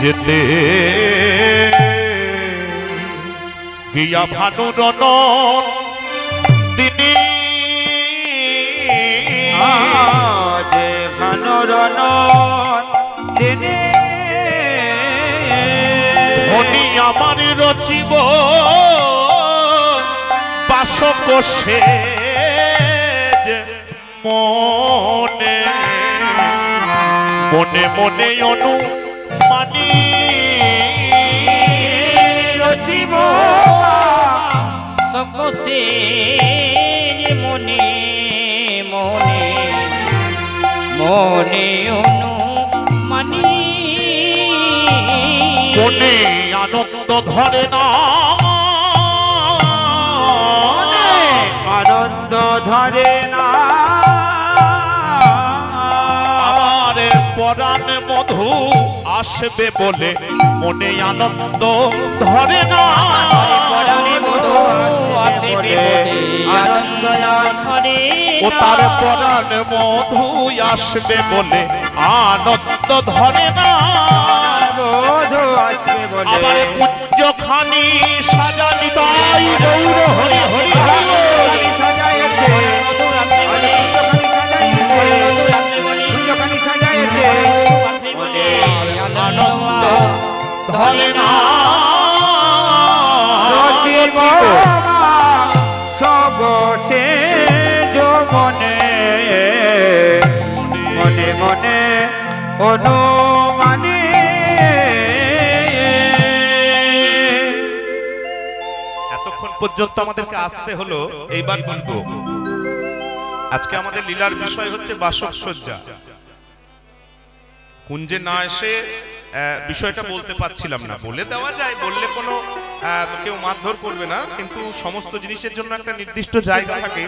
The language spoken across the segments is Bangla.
যেতে। গিয়া ভানুরন দিনী যে ভানুরন দিনে মনি আমার রচিব বাসকোষে যে মনে। মনে মনে অনু সকসে মনে মনে মনে অনু মানি মনে আনন্দ ধরে না। আনন্দ ধরে না। পরাণ মধু আসবে বলে মনে আনন্দ ধরে না। পরাণে মধু আসবে বলে আনন্দ ও তার পরাণ মধু আসবে বলে আনন্দ ধরে না। আবার খানি সাজানি তাই গৌর হরি হরি হরি। ধরে না। রচিব সব মনে মনে মনে অনুমানে। এতক্ষণ পর্যন্ত আমাদেরকে আসতে হলো এইবার বলব। আজকে আমাদের লীলার বিষয় হচ্ছে বাসক সজ্জা। কুঞ্জে না এসে বিষয়টা বলতে পারছিলাম না। বলে দেওয়া যায়, বললে কোনো কেউ মারধর করবে না, কিন্তু সমস্ত জিনিসের জন্য একটা নির্দিষ্ট জায়গা থাকে।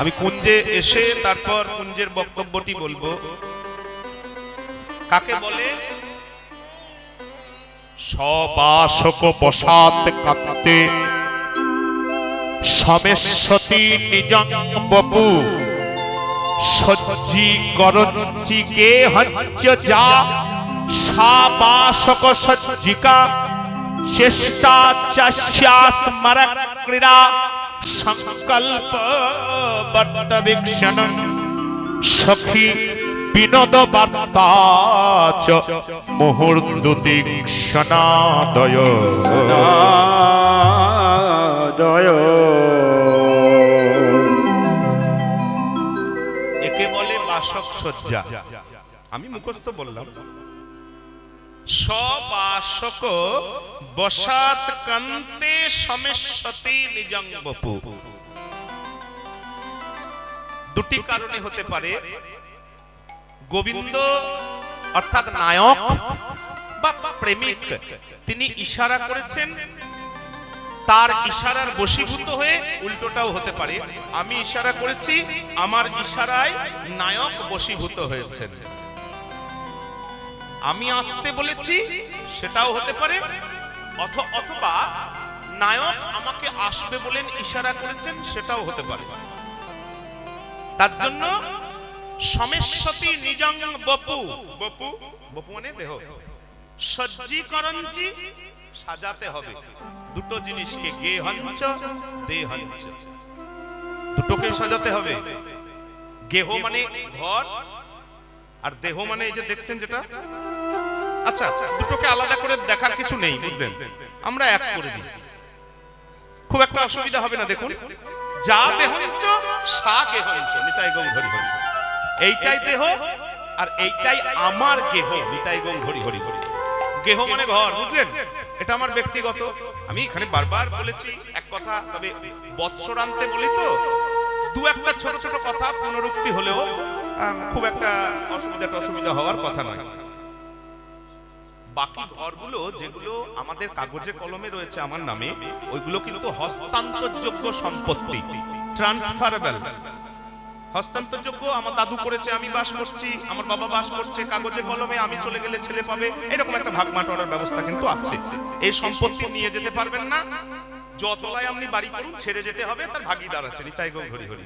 আমি কুঞ্জে এসে তারপর কুঞ্জের বক্তব্যটি বলব। কাকে বলে? সবাসক বসাত কাঁদতে সমেশ্বতী নিজাং বপু সজ্জি করঞ্চি কে হঞ্চ যা সাবাসক সজ্জিকা চেষ্টা চাস্যা স্মর ক্রীড়া সংকল্প বর্তবীক্ষণ সখী বিনোদ বার্তা চ মুহূর্তুতি ক্ষণাদয় দয় একে বলে বাসক সজ্জা আমি মুখস্থ বললাম। সবাসক বসাত কান্তে সমেশ্বতি নিজং বপু। দুটি কারণে হতে পারে। গোবিন্দ, অর্থাৎ নায়ক বা প্রেমিক, তিনি ইশারা করেছেন। তার ইশারার বশীভূত হয়ে উল্টোটাও হতে পারে। আমি ইশারা করেছি, আমার ইশারায় নায়ক বশীভূত হয়েছেন। আমি আসতে বলেছি সেটাও হতে পারে। অথ- অথবা নায়ক আমাকে আসবে বলেন ইশারা করেছেন সেটাও হতে পারে। তার জন্য সমেশ্বতী নিজং বপু। বপু? বপু মানে দেহ। সজ্জীকরণজি সাজাতে হবে। দুটো জিনিসকে গে হঞ্চ দে হঞ্চ দুটোকে সাজাতে হবে। গেহ মানে ঘর আর দেহ মানে এই যে দেখছেন যেটা? আচ্ছা দুটোকে আলাদা করে দেখার কিছু নেই, বুঝলেন? আমরা এক করে দিই। খুব একটা অসুবিধা হবে না, দেখুন। যা দেহঞ্চ সা গেহঞ্চ নিতাই গৌ হরি। হরি এইটাই দেহ, আর এইটাই আমার গেহ নিতাই গৌ হরি। হরি হরি গেহ মানে ঘর, বুঝলেন? এটা আমার ব্যক্তিগত। আমি এখানে বারবার বলেছি এক কথা, তবে বৎসরান্তে বলি তো, দু একটা ছোট ছোট কথা পুনরুক্তি হলেও খুব একটা অসুবিধা অসুবিধা হওয়ার কথা নয়। বাকি ঘরগুলো যেগুলো আমাদের কাগজে কলমে রয়েছে আমার নামে, ওইগুলো কিন্তু হস্তান্তরযোগ্য সম্পত্তি ট্রান্সফারেবল হস্তান্তরযোগ্য, আমার দাদু করেছে, আমি বাস করছি, আমার বাবা বাস করছে, কাগজে কলমে আমি চলে গেলে ছেলে পাবে, এরকম একটা ভাগ বাটোয়ারার ব্যবস্থা কিন্তু আছে। এই সম্পত্তি নিয়ে যেতে পারবেন না যতলায় আপনি বাড়ি করুন, ছেড়ে যেতে হবে, তার ভাগিদার আছে নিতাই গো হরি হরি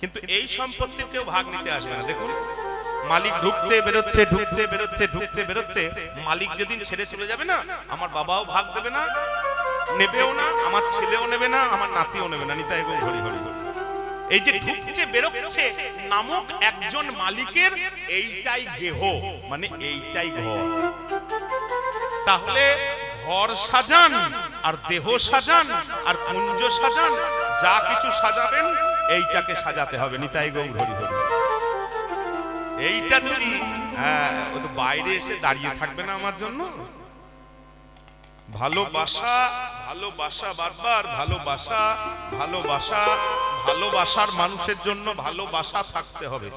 কিন্তু এই সম্পত্তির কেউ ভাগ নিতে আসবে না, দেখুন। মালিক ঢুকছে, বেরোচ্ছে ঢুকছে বেরোচ্ছে ঢুকছে, বেরোচ্ছে। মালিক যেদিন ছেড়ে চলে যাবে না, আমার বাবাও ভাগ দেবে না, নেবেও না, আমার ছেলেও নেবে না, আমার নাতিও নেবে না। নিতাই গো, হরি হরি। এই যে ঢুকছে, বেরোচ্ছে নামক একজন মালিকের এইটাই গেহ মানে এইটাই ঘর। তাহলে ঘর সাজান, আর দেহ সাজান, আর কুঞ্জ সাজান, যা কিছু সাজাবেন, এইটাকে সাজাতে হবে। নিতাই গৌর হরি হরি। এইটা যদি হ্যাঁ, ও তো বাইরে এসে দাঁড়িয়ে থাকবে না আমার জন্য। ভালোবাসা ভালোবাসা বারবার ভালোবাসা ভালোবাসা ভালোবাসার মানুষের জন্য ভালোবাসা থাকতে হবে।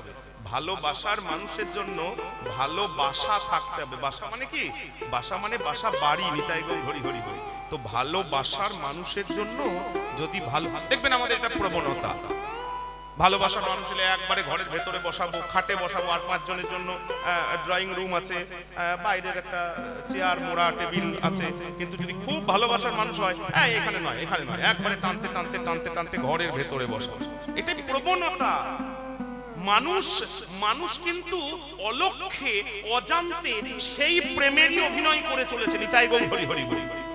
ভালোবাসার মানুষের জন্য ভালোবাসা থাকতে হবে। বাসা মানে কি? বাসা মানে বাসা বাড়ি নিতাই গো ঘড়ি ঘড়ি ঘড়ি। তো ভালোবাসার মানুষের জন্য যদি ভালো দেখবেন আমাদের একটা প্রবণতা। ভালোবাসার মানুষ হলে একবারে ঘরের ভেতরে বসাবো, খাটে বসাবো, আর পাঁচজনের জন্য ড্রয়িং রুম আছে বাইরের একটা চেয়ার মোড়া টেবিল আছে। কিন্তু যদি খুব ভালোবাসার মানুষ হয় হ্যাঁ এখানে নয় এখানে নয়, একবারে টানতে টানতে টানতে টানতে ঘরের ভেতরে বসা এটাই প্রবণতা? মানুষ মানুষ কিন্তু অলক্ষে অজান্তে সেই প্রেমেরই অভিনয় করে চলেছে, নিতাই গৌ হরি হরি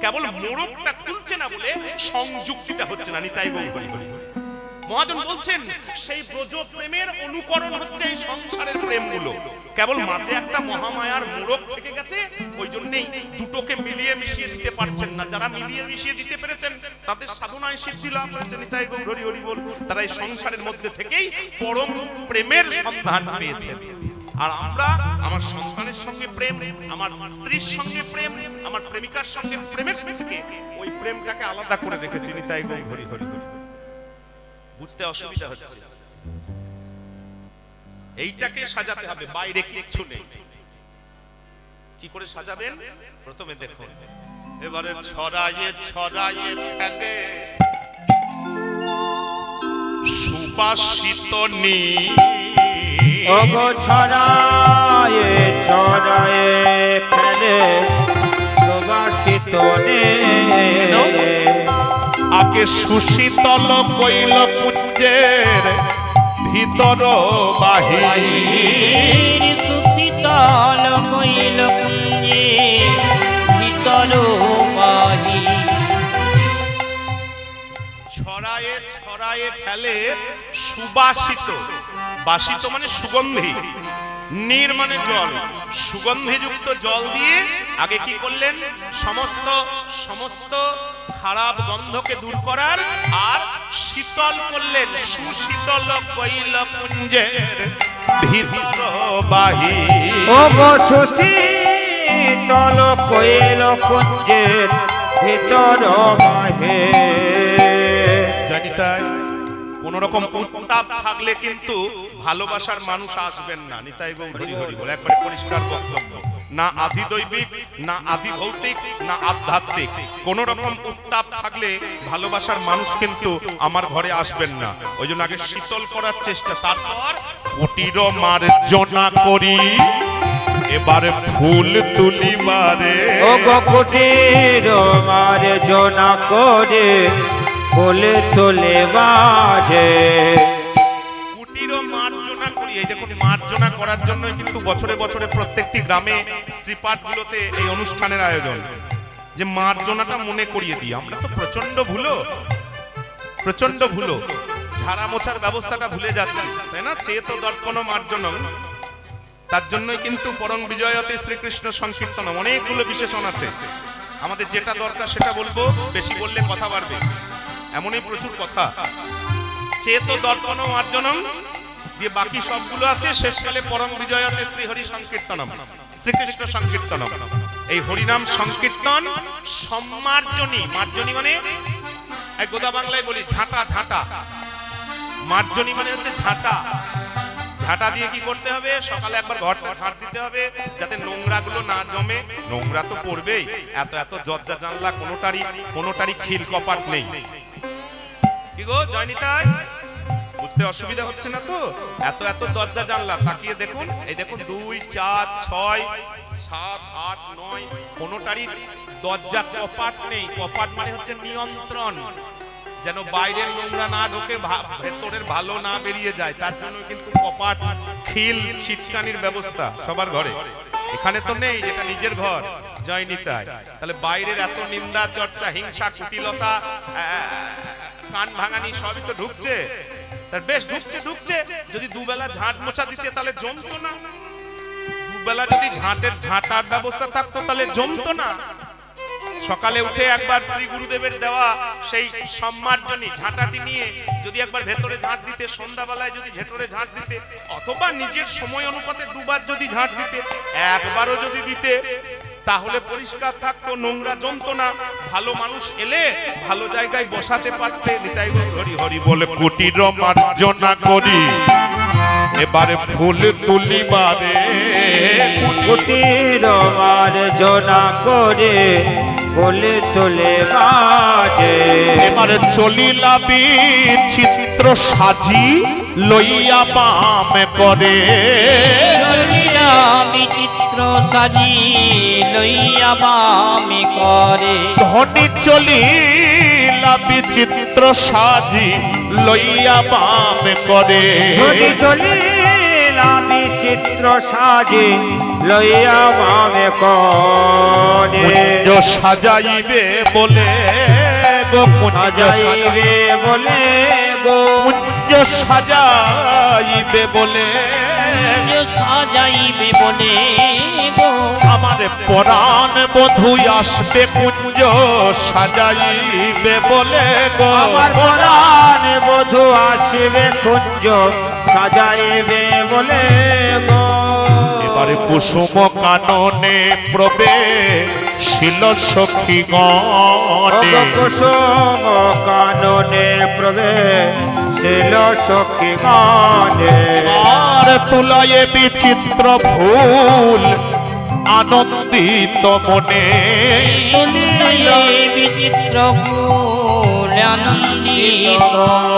কেবল মোড়কটা খুলছে না বলে সংযুক্তিটা হচ্ছে না, নিতাই গৌ হরি হরি। মহাজন বলছেন, সেই ব্রজ প্রেমের অনুকরণ হচ্ছে এই সংসারের প্রেমগুলো। কেবল মাঝে একটা মহামায়ার মোড়ক থেকে গেছে, ওই জন্যই দুটোকে মিলিয়ে মিশিয়ে দিতে পারছেন না। যারা মিলিয়ে মিশিয়ে দিতে পেরেছেন, তাদের সাধনায় সিদ্ধি লাভ হয়েছে। নিতাই হরি হরি বল। তারা এই সংসারের মধ্যে থেকেই পরম প্রেমের সন্ধান পেয়েছেন। আর আমরা, আমার সন্তানের সঙ্গে প্রেম, আমার স্ত্রীর সঙ্গে প্রেম, আমার প্রেমিকার সঙ্গে প্রেমের থেকে ওই প্রেমটাকে আলাদা করে রেখেছি। নিতাই গৌর হরি হরি হরি বুঝতে অসুবিধা হচ্ছে। এইটাকে সাজাতে হবে বাইরে কিচ্ছু নেই। কি করে সাজাবেন? প্রথমে দেখুন। এবারে ছড়াইয়ে ছড়াইয়ে ফেলে। সুবাসিত নী ওগো ছড়ায়ে ছড়ায়ে ফেলে। সুবাসিত নে আগে সুশীতল কৈল পুঞ্জের ভিতর বাহির। বাহির সুশীতল কইল কুঞ্জে ভিতর বাহির। ছড়ায়ে ছড়ায়ে ফেলে সুবাসিত। বাসিত মানে সুগন্ধি। নীর মানে জল সুগন্ধিযুক্ত জল দিয়ে আগে কি করলেন? সমস্ত সমস্ত খারাপ গন্ধকে দূর করার আর শীতল করলেন সুশীতল কৈল কুঞ্জের ভিতর বাহির। ওগো সুশীতল কোয়েল কুঞ্জের ভিতর বাহে জানিতাই কোন রকম উত্তাপ থাকলে কিন্তু ভালোবাসার মানুষ আসবেন না। নিতাই গৌ হরি হরি বলে একবারে পরিষ্কার বক্তব্য। না আদি দৈবিক, না আদি ভৌতিক, না আধ্যাত্মিক। কোন রকম উত্তাপ থাকলে ভালোবাসার মানুষ কিন্তু আমার ঘরে আসবেন না। ওই জন্য আগে শীতল করার চেষ্টা, তারপর কুটির মার্জনা করি। এবারে ফুল তুলিবারে ওগো কুটির মারে জনা করে। ফুলে তোলে বাজে। কুটির মার্জনা করি। এই দেখুন, মার্জনা করার জন্য কিন্তু বছরে বছরে প্রত্যেকটি গ্রামে শ্রীপাঠগুলোতে এই অনুষ্ঠানের আয়োজন। যে মার্জনাটা মনে করিয়ে দিই, আমরা তো প্রচণ্ড ভুলো। প্রচণ্ড ভুলো। ঝাড়া মোছার ব্যবস্থাটা ভুলে যাচ্ছি, তাই না? চেত দর্পণ মার্জনম। তার জন্যই কিন্তু পরম বিজয়তে শ্রীকৃষ্ণ সংকীর্তনম। অনেকগুলো বিশেষণ আছে। আমাদের যেটা দরকার সেটা বলব, বেশি বললে কথা বাড়বে। এমনই প্রচুর কথা। চেত দর্পণ মার্জনম দিয়ে বাকি সবগুলো আছে, শেষকালে পরম বিজয়তে শ্রী হরি সংকীর্তনম। শ্রীকৃষ্ণ সংকীর্তনম। এই হরিনাম সংকীর্তন সম্মার্জনী। মার্জনী মানে? এক গোদা বাংলায় বলি ঝাঁটা ঝাঁটা। মার্জনী মানে হচ্ছে ঝাঁটা। ঝাঁটা দিয়ে কি করতে হবে? সকালে একবার ঘরটা ঝাঁট দিতে হবে, যাতে নোংরা গুলো না জমে। নোংরা তো পড়বেই। এত এত জজ্জা জানলা, কোনোটারই কোনোটারই খিল কপাট নেই। গো, জয়নিতাই? বুঝতে অসুবিধা হচ্ছে না তো? এত এত দরজা জানলা, তাকিয়ে দেখুন। এই দেখুন, দুই, চার, ছয়, সাত, আট, নয়, কোনোটারই দরজা কপাট নেই। কপাট মানে হচ্ছে নিয়ন্ত্রণ। যেন বাইরের নোংরা না ঢোকে ভেতরের ভালো না বেরিয়ে যায়। তার জন্য কিন্তু কপাট খিল, ছিটকানির ব্যবস্থা সবার ঘরে। এখানে তো নেই, যেটা নিজের ঘর। জয় নিতাই তাহলে বাইরের এত নিন্দা, চর্চা, হিংসা, কুটিলতা কান ভাঙানি সবই তো ঢুকছে। তার বেশ ঢুকছে ঢুকছে। যদি দুবেলা ঝাঁট মোছা দিতে, তাহলে জমতো না। দুবেলা যদি ঝাঁটের ঝাঁটার ব্যবস্থা থাকতো, তাহলে জমতো না। সকালে উঠে একবার শ্রী গুরুদেবের দেওয়া সেই সম্মার্জনী ঝাঁটাটি নিয়ে যদি একবার ভেতরে ঝাঁট দিতে, সন্ধ্যাবেলায় যদি ভেতরে ঝাঁট দিতে, অথবা নিজের সময় অনুপাতে দুবার যদি ঝাঁট দিতে, একবারও যদি দিতে তাহলে পরিষ্কার থাকতো নোংরা জমতো না ভালো মানুষ এলে ভালো জায়গায় বসাতে পারতে নিতাই হরি হরি বলে কুটির মার্জনা করি। এবারে ফুল তুলিবারে। কুটির মার্জনা করে বলে তোলে বাজে। এবারে চলিলা চিত্র সাজি। লইয়া বাম চলিলাম বিচিত্র সাজি লইয়া বামে করে। ধনী চলিলা বিচিত্র সাজি লইয়া বাম করে। ধরি চলিলাম চিত্র সাজে লইয়া মামে করে। সাজাইবে বলে গো সাজাইবে সাজাইবে বলে কুঞ্জ সাজাইবে বলে। সাজাইবে বলে গো। আমার পরাণ বধু আসবে কুঞ্জ সাজাইবে বলে গো। আমার পরাণ বধু আসবে কুঞ্জ সাজাইবে বলে গো। এবারে কুসুম কাননে প্রবে শিল সখী গণে কুসুম কাননে প্রবে শিল সখী গানে আর তুলায়ে বিচিত্র ফুল আনন্দিত মনে। বিচিত্র ফুল আনন্দিত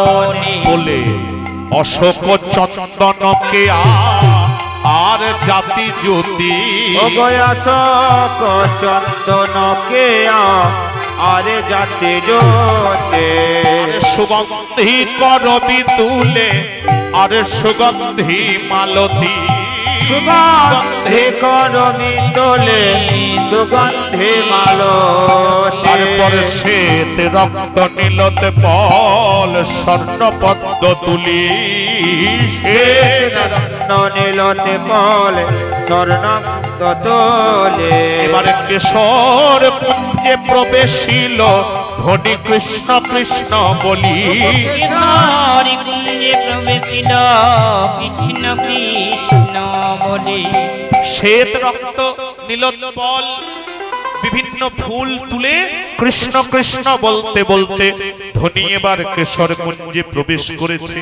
মনে। বলে অশোক চন্দনকে আ- আর জাতি জ্যোতি। চন্দন আরে জাতি জ্যোতি। সুগন্ধি করবি তুলে আরে সুগন্ধি মালতী। সুগন্ধি করমি তোলে সুগন্ধি মালতে। তারপরে শ্বেত রক্ত নীলতে পল স্বর্ণ পদ্ম তুলি নীলতে পলে স্বর্ণ তোলে। এবারে কেশর কুঞ্জে প্রবেশিল ধনী কৃষ্ণ কৃষ্ণ বলি। কেশরী কুঞ্জে প্রবেশিল কৃষ্ণ কৃষ্ণ বলে। শ্বেত রক্ত নীলোৎপল বিভিন্ন ফুল তুলে কৃষ্ণ কৃষ্ণ বলতে বলতে ধনী এবার কেশর কুঞ্জে প্রবেশ করেছে।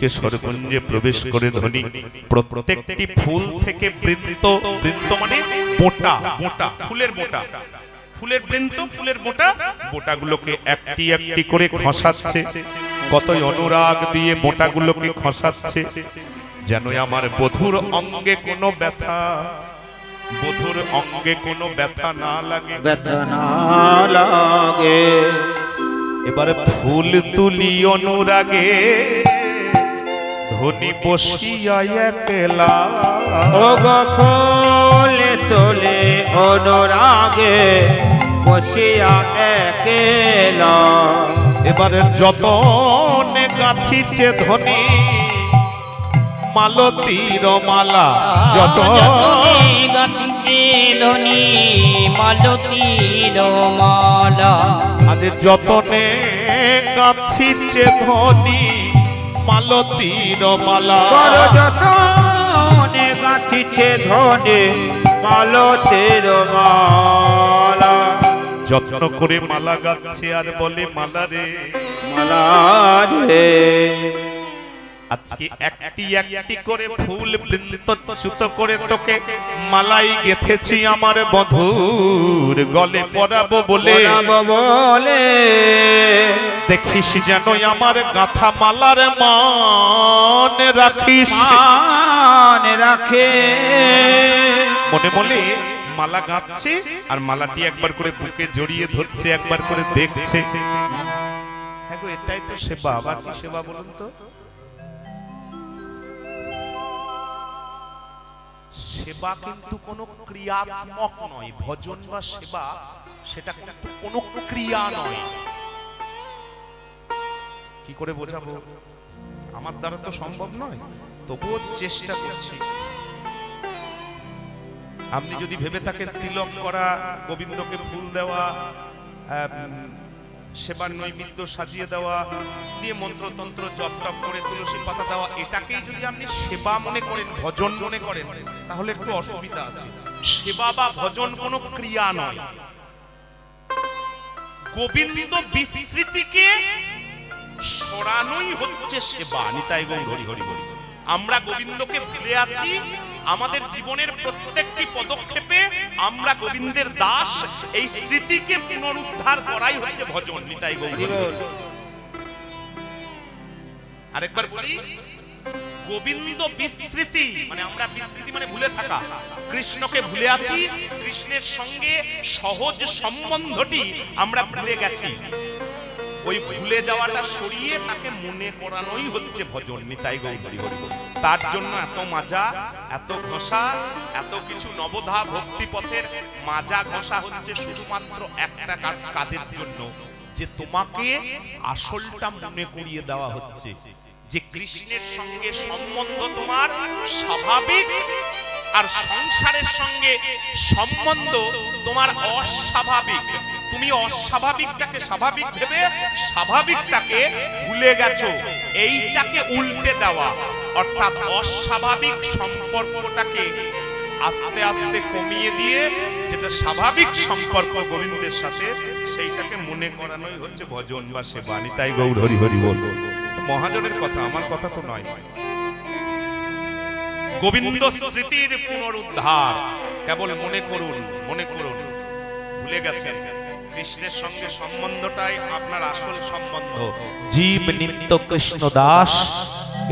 কেশর কুঞ্জে প্রবেশ করে ধনী। প্রত্যেকটি ফুল থেকে বৃন্ত বৃন্ত মানে মোটা মোটা ফুলের মোটা। ফুলের বৃন্ত ফুলের মোটা মোটাগুলোকে একটি একটি করে খসাচ্ছে। কতই অনুরাগ দিয়ে মোটাগুলোকে খসাচ্ছে যেন আমার বধুর অঙ্গে কোনো ব্যথা বধুর অঙ্গে কোনো ব্যথা না লাগে। ব্যথা না লাগে। এবারে ফুল তুলি অনুরাগে ধনী বসিয়া একলা। ও গো ফুলে তোলে অনুরাগে বসিয়া একেলা। এবারে যতনে গাঁথিছে ধনী মালতীর মালা যত গাছে ধনী মালতীর মালা। আজ যতনে গাঁথিছে ধনী মালতীর মালা। বড় যতনে গাঁথিছে ধনে মালতের মালা যত্ন করে মালা গাচ্ছে আর বলে মালা রে। মালা রে। আজকে একটি একটি করে ফুল বৃন্ত করে তোকে মালাই গেথেছি আমার বধুর গলে পরাবো বলে। বলে। দেখিস যেন আমার গাথা মালার মান রাখিস। রাখে। মনে মনে মালা গাঁথছে আর মালাটি একবার করে বুকে জড়িয়ে ধরছে একবার করে দেখছে। হ্যাঁ গো এটাই তো সেবা। আবার কি সেবা বলুন তো? সেবা কিন্তু কোনো ক্রিয়াত্মক নয়। ভজন বা সেবা, সেটা কিন্তু কোনো ক্রিয়া নয়। কি করে বোঝাবো? আমার দ্বারা তো সম্ভব নয়। তবুও চেষ্টা করছি। আপনি যদি ভেবে থাকেন, তিলক করা, গোবিন্দকে ফুল দেওয়া সেবার নৈবেদ্য সাজিয়ে দেওয়া, দিয়ে মন্ত্রতন্ত্র জপ করে তুলসী পাতা দেওয়া, এটাকেই যদি আপনি সেবা মনে করেন, ভজন মনে করেন, তাহলে একটু অসুবিধা আছে। সেবা বা ভজন কোনো ক্রিয়া নয়। গোবিন্দ বিস্মৃতিকে সরানোই হচ্ছে সেবা। নিতাই গৌর হরি হরি। আমরা গোবিন্দকে ভুলে আছি আমাদের জীবনের প্রত্যেকটি পদক্ষেপে আমরা গোবিন্দের দাস এই স্মৃতিকে পুনরুদ্ধার করাই হচ্ছে ভজন নিতাই গৌর। আরেকবার বলি গোবিন্দ বিস্মৃতি মানে আমরা বিস্মৃতি মানে ভুলে থাকা। কৃষ্ণকে ভুলে আছি কৃষ্ণের সঙ্গে সহজ সম্বন্ধটি আমরা ভুলে গেছি। ওই ভুলে যাওয়াটা সরিয়ে তাকে মনে করানোই হচ্ছে ভজন, নিতাই গৌরী হরি। তার জন্য এত মাজা, এত ঘষা, এত কিছু নবধা ভক্তি পথের মাজা ঘষা হচ্ছে শুধুমাত্র একটা কাজের জন্য, যে তোমাকে আসলটা মনে করিয়ে দেওয়া হচ্ছে, যে কৃষ্ণের সঙ্গে সম্বন্ধ তোমার স্বাভাবিক আর সংসারের সঙ্গে সম্বন্ধ তোমার অস্বাভাবিক তুমি অস্বাভাবিকটাকে স্বাভাবিক ভেবে স্বাভাবিকটাকে ভুলে গেছো। এইটাকে উল্টে দেওয়া। অর্থাৎ অস্বাভাবিক সম্পর্কটাকে আস্তে আস্তে কমিয়ে দিয়ে যেটা স্বাভাবিক সম্পর্ক গোবিন্দের সাথে, সেইটাকে মনে করানোই হচ্ছে ভজন বা সেবা। নিতাই গৌর হরি হরি বল। মহাজনের কথা, আমার কথা তো নয়। গোবিন্দ স্মৃতির পুনরুদ্ধার। কেবল মনে করুন মনে করুন। ভুলে গেছেন। কৃষ্ণের সঙ্গে সম্বন্ধটাই আপনার আসল সম্বন্ধ। জীব নিত্য কৃষ্ণ দাস,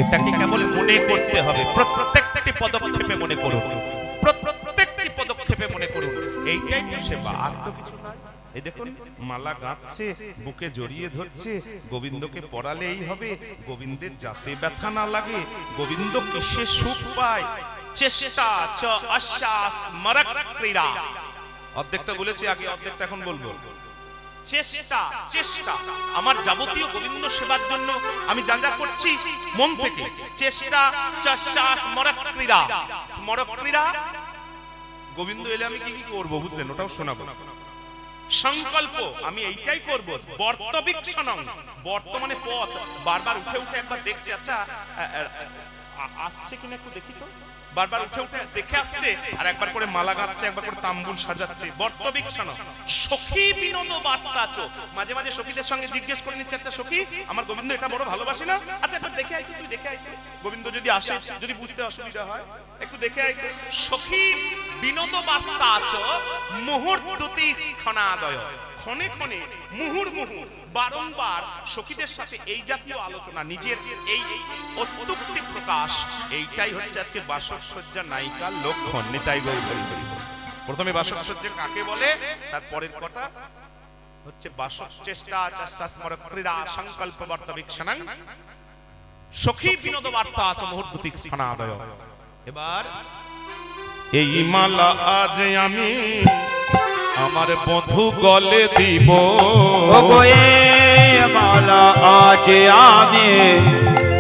এটাকে কেবল মনে করতে হবে। প্রত্যেকটি পদক্ষেপে মনে করুন। প্রত্যেকটি পদক্ষেপে মনে করুন। এইটাই তো সেবা, আর তো কিছু নয় এই দেখুন, মালা গাঁথছে, বুকে জড়িয়ে ধরছে, গোবিন্দকে পড়ালেই হবে, গোবিন্দের যাতে ব্যথা না লাগে, গোবিন্দ কিসে সুখ পায়? চেষ্টা চ আশ্বাস মরক ক্রীড়া। অর্ধেকটা বলেছি আগে অর্ধেকটা এখন বলব। চেষ্টা চেষ্টা। আমার যাবতীয় গোবিন্দ সেবার জন্য আমি যা যা করছি মন থেকে চেষ্টা চাষা স্মরক ক্রীড়া। স্মরক ক্রীড়া? গোবিন্দ এলে আমি কি কি করব বুঝলেন? ওটাও শোনাবো। সংকল্প আমি এইটাই করব। বর্তবীক্ষণং। বর্তমানে পথ। বারবার উঠে উঠে একবার দেখছি আচ্ছা আসছে কিনা একটু দেখি তো। বারবার উঠে উঠে দেখে আসছে, আর একবার করে মালা গাচ্ছে, একবার করে তাম্বুল সাজাচ্ছে। বর্তবীক্ষণ, সখী বিনোদ বার্তাচ মাঝে মাঝে সখীদের সঙ্গে জিজ্ঞেস করে নিচ্ছে আচ্ছা সখী, আমার গোবিন্দ এটা বড় ভালোবাসি না? আচ্ছা একবার দেখে আইতে তুই দেখে আইতে গোবিন্দ যদি আসে, যদি বুঝতে অসুবিধা হয়, একটু দেখে আইতে সখী বিনোদ বার্তা বার্তাচ মুহূর্ততি ক্ষণাদয়। ক্ষণে ক্ষণে, মুহুর মুহুর, বারংবার সখীদের সাথে এই জাতীয় আলোচনা, নিজের এই অত্যুক্তি প্রকাশ, এইটাই হচ্ছে আজকে বাসক সজ্জা নায়িকার লক্ষণ, নিতাই। প্রথমে বাসক সজ্জা কাকে বলে? তার পরের কথা হচ্ছে বাসক চেষ্টা চাষাস্মর ক্রীড়া, সংকল্প বর্তবীক্ষণাং সখী বিনোদ বার্তা আছে মুহূর্ততি ক্ষণাদয়। এবার এই মালা আজ আমি আমার বধু গলে দিব। মালা আজ আমি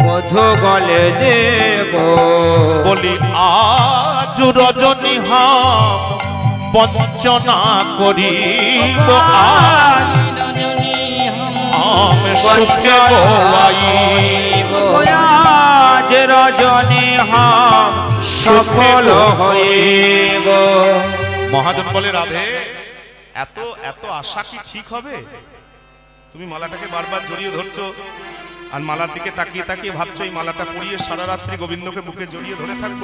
মধু গলে দেব। বলি আজ রজনী হাম বঞ্চনা করি আজ রজনী আম সূর্যে আজ রজনী হাম সফল হইব। মহাজন বলে রাধে। এত এত আশা কি ঠিক হবে? তুমি মালাটাকে বারবার জড়িয়ে ধরছো আর মালার দিকে তাকিয়ে তাকিয়ে ভাবছ এই মালাটা পরিয়ে সারা রাত্রি গোবিন্দকে বুকে জড়িয়ে ধরে থাকব?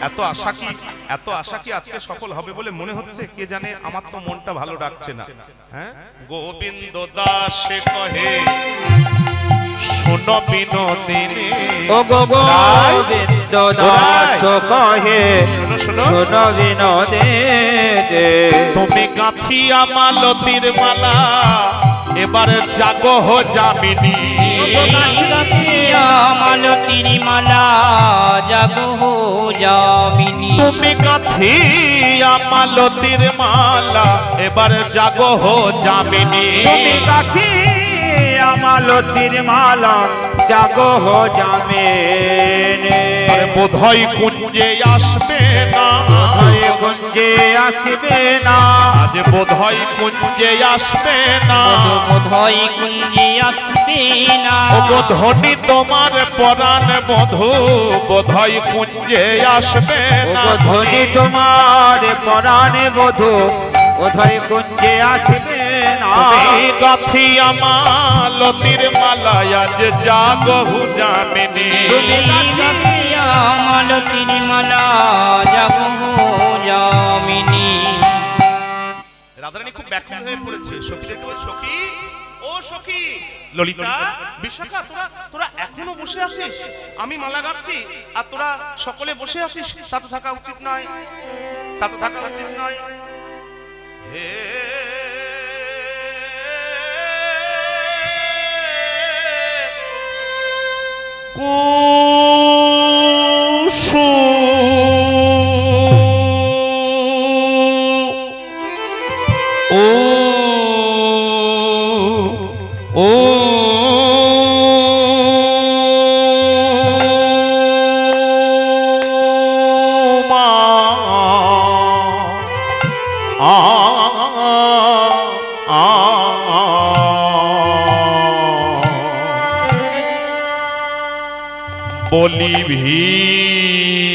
এত আশা কি এত আশা কি আজকে সফল হবে বলে মনে হচ্ছে? কে জানে? আমার তো মনটা ভালো ডাকছে না। হ্যাঁ? গোবিন্দ দাসে কহে শোনো বিনোদিনী ও গো গোবিন্দ দাস কহে শোনো বিনোদে তুমি গাঁথিয়া মালতীর মালা এবারে জাগো হো যামিনী। মালতীর মালা জাগো হো যামিনী। তুমি গাঁথিয়া মালতীর মালা এবারে জাগো হো যামিনী। তুমি কাকি আমালতির মালা জাগো হো আরে বোধহয় কুঞ্জে আসবে না। গুঞ্জে আসবে না। আজ বোধহয় কুঞ্জে আসবে না। বোধয় কুঞ্জে আসবে না। বোধনি তোমার পরাণ বধু বোধহয় কুঞ্জে আসবে না। ও ধনী তোমার পরাণে বধু ওধয় কুঞ্জে আসবে না। তুমি গাথিয়া মালতীর মালা আজ জাগহু যামিনী। তুমি গাথিয়া মালতীর মালা জাগো হো যামিনী। রাধারানী খুব ব্যাকুল হয়ে পড়েছে। সখীদেরকে বলে সখী ও সখী। ললিতা, বিশাখা, তোরা তোরা এখনও বসে আছিস? আমি মালা গাচ্ছি আর তোরা সকলে বসে আছিস? তা তো থাকা উচিত নয়। তা তো থাকা উচিত নয়। হে কুসু বলি ভি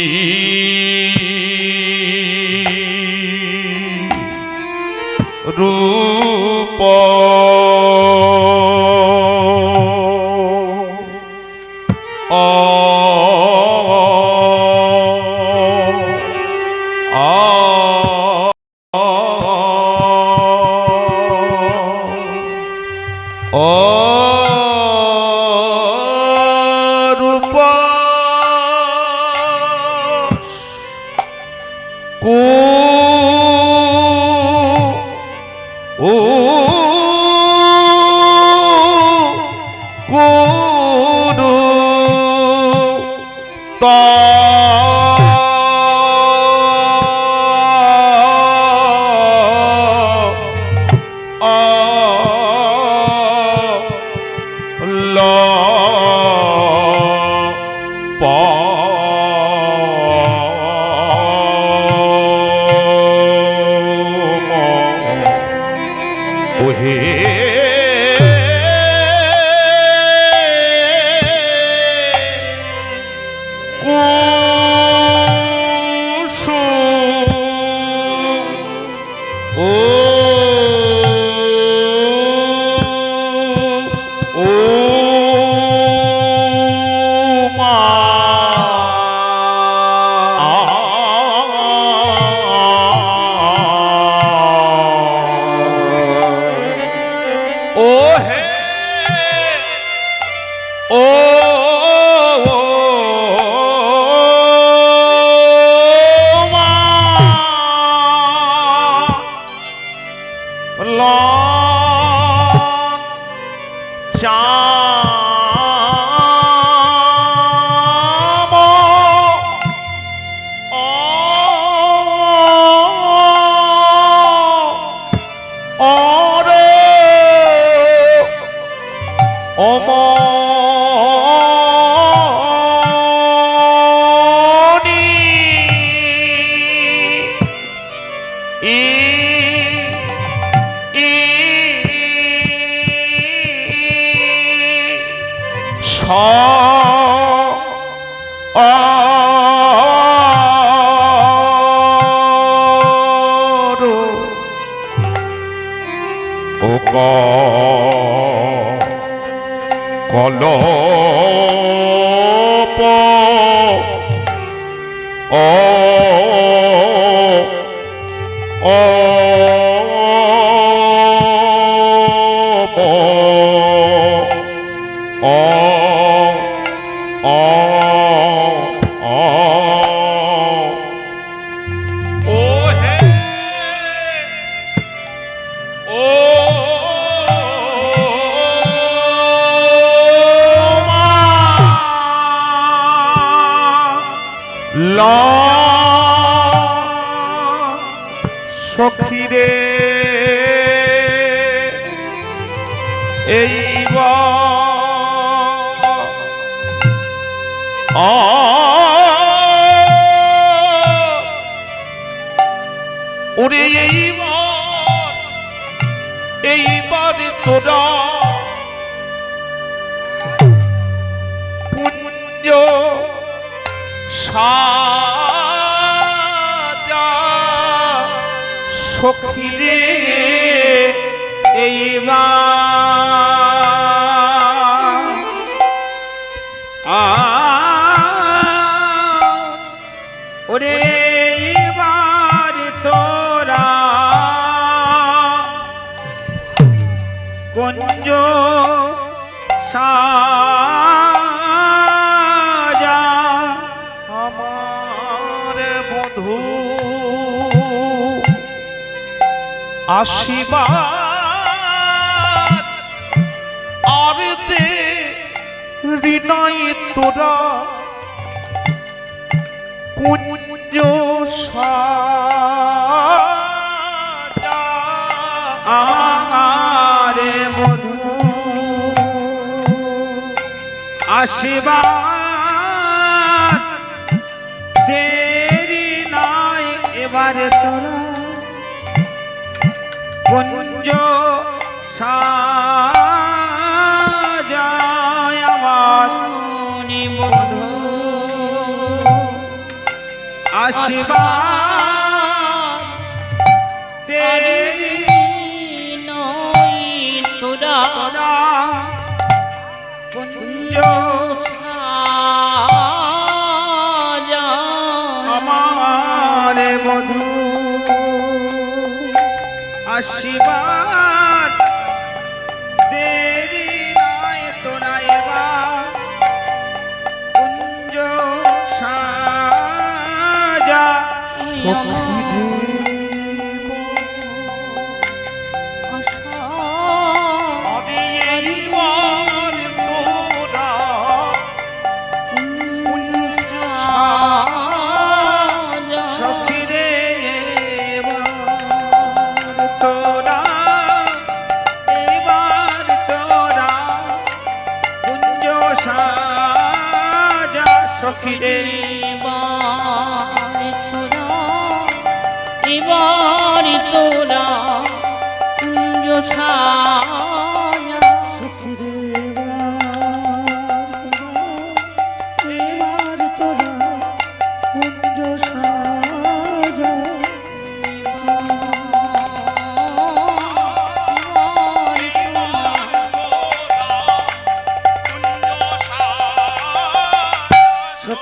কলপ ও এইবার তোরা পুণ্য সাজা সখিরে এইবার আশীর্বাদ আর দে হৃদয় তোরা কুঞ্জ আরে মধু আশীর্বাদ কুঞ্জ সাজায় আমার আশীর্বাদ। Okay.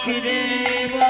Shri